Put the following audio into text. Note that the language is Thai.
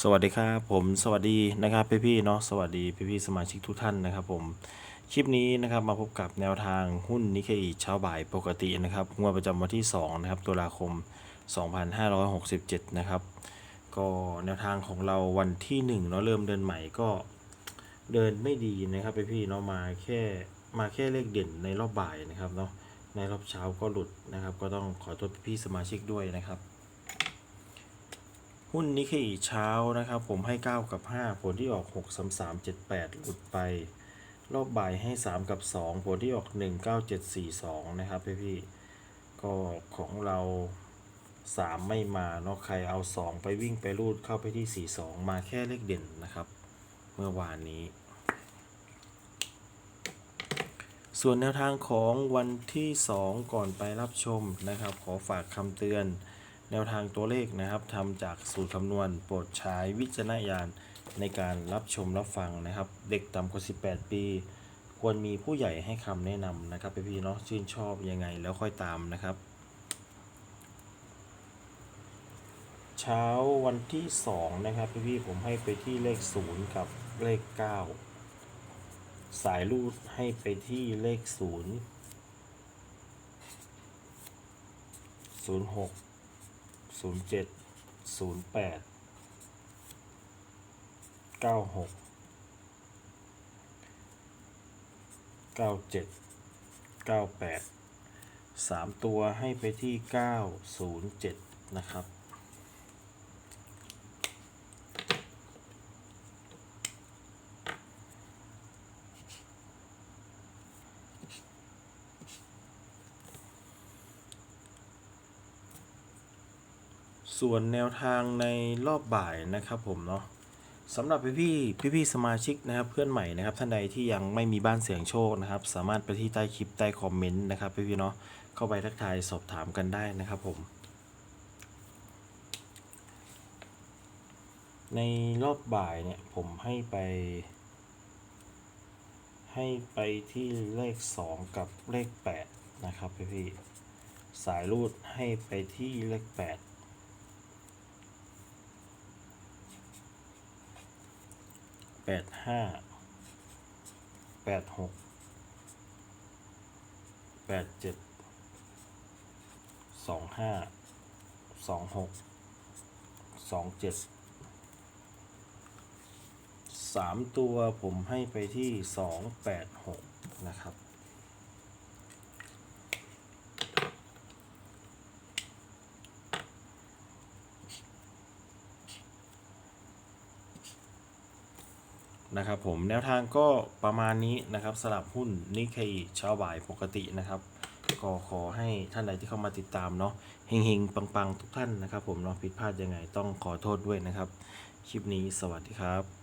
สวัสดีครับผมสวัสดีนะครับพี่ๆเนาะสวัสดีพี่ๆสมาชิกทุกท่านนะครับผมคลิปนี้นะครับมาพบกับแนวทางหุ้นนิเคอีเช้าบ่ายปกตินะครับงวดประจำวันที่2นะครับตุลาคม 2567 นะครับก็แนวทางของเราวันที่1เนาะเริ่มเดินใหม่ก็เดินไม่ดีนะครับพี่ๆเนาะมาแค่มาแค่เลขเด่นในรอบบ่ายนะครับเนาะในรอบเช้าก็หลุดนะครับ ก็ต้องขอโทษพี่สมาชิกด้วยนะครับ หุ้นนิเคอีเช้านะครับ ผมให้ 9 กับ 5 ผลที่ออก 6 3 3 7 8 หลุดไป รอบบ่ายให้ 3 กับ 2 ผลที่ออก 1 9 7 4 2 นะครับพี่พี่ๆก็ของเรา 3 ไม่มาเนาะใครเอา 2 ไปวิ่งไปรูดเข้าไปที่ 4 2 มาแค่เลขเด่นนะครับ เมื่อวานนี้ ส่วนแนวทางของวันที่ 2 ก่อนไปรับชมนะครับ ขอฝากคำเตือน แนวทางตัวเลขนะครับทำจากสูตรคำนวณโปรดใช้วิจารณญาณในการรับชมรับฟังนะครับ เด็กต่ำกว่า 18 ปี ควรมีผู้ใหญ่ให้คำแนะนำนะครับพี่ๆเนาะชื่นชอบยังไงแล้วค่อยตามนะครับ เช้าวันที่ 2 นะครับพี่ๆผมให้ไปที่เลข 0 กับเลข 9 สายรูดให้ไปที่เลข 0 06 ศูนย์เจ็ดศูนย์แปดเก้าหกเก้าเจ็ดเก้าแปดสามตัวให้ไปที่เก้าศูนย์เจ็ดนะครับ ส่วนแนวทางในรอบบ่ายนะครับผมเนาะสำหรับพี่พี่พี่พี่สมาชิกนะครับเพื่อนใหม่นะครับท่านใดที่ยังไม่มีบ้านเสียงโชคนะครับ สามารถไปที่ใต้คลิปใต้คอมเมนต์นะครับพี่พี่เนาะเข้าไปทักทายสอบถามกันได้นะครับผม ในรอบบ่ายเนี่ยผมให้ไป ให้ไปที่เลข 2 กับเลข 8 นะครับพี่พี่สายรูดให้ไปที่เลข 8 แปดห้าแปดหกแปดเจ็ดสองห้าสองหกสองเจ็ดสามตัวผมให้ไปที่สองแปดหกนะครับ นะครับผมแนวทางก็ประมาณนี้นะครับสลับหุ้นนิเคอีเช้าบ่ายปกตินะครับ ก็ขอให้ท่านใดที่เข้ามาติดตามเนาะเฮงๆ ปังๆ ทุกท่านนะครับผมเนาะผิดพลาดยังไงต้องขอโทษด้วยนะครับ คลิปนี้สวัสดีครับ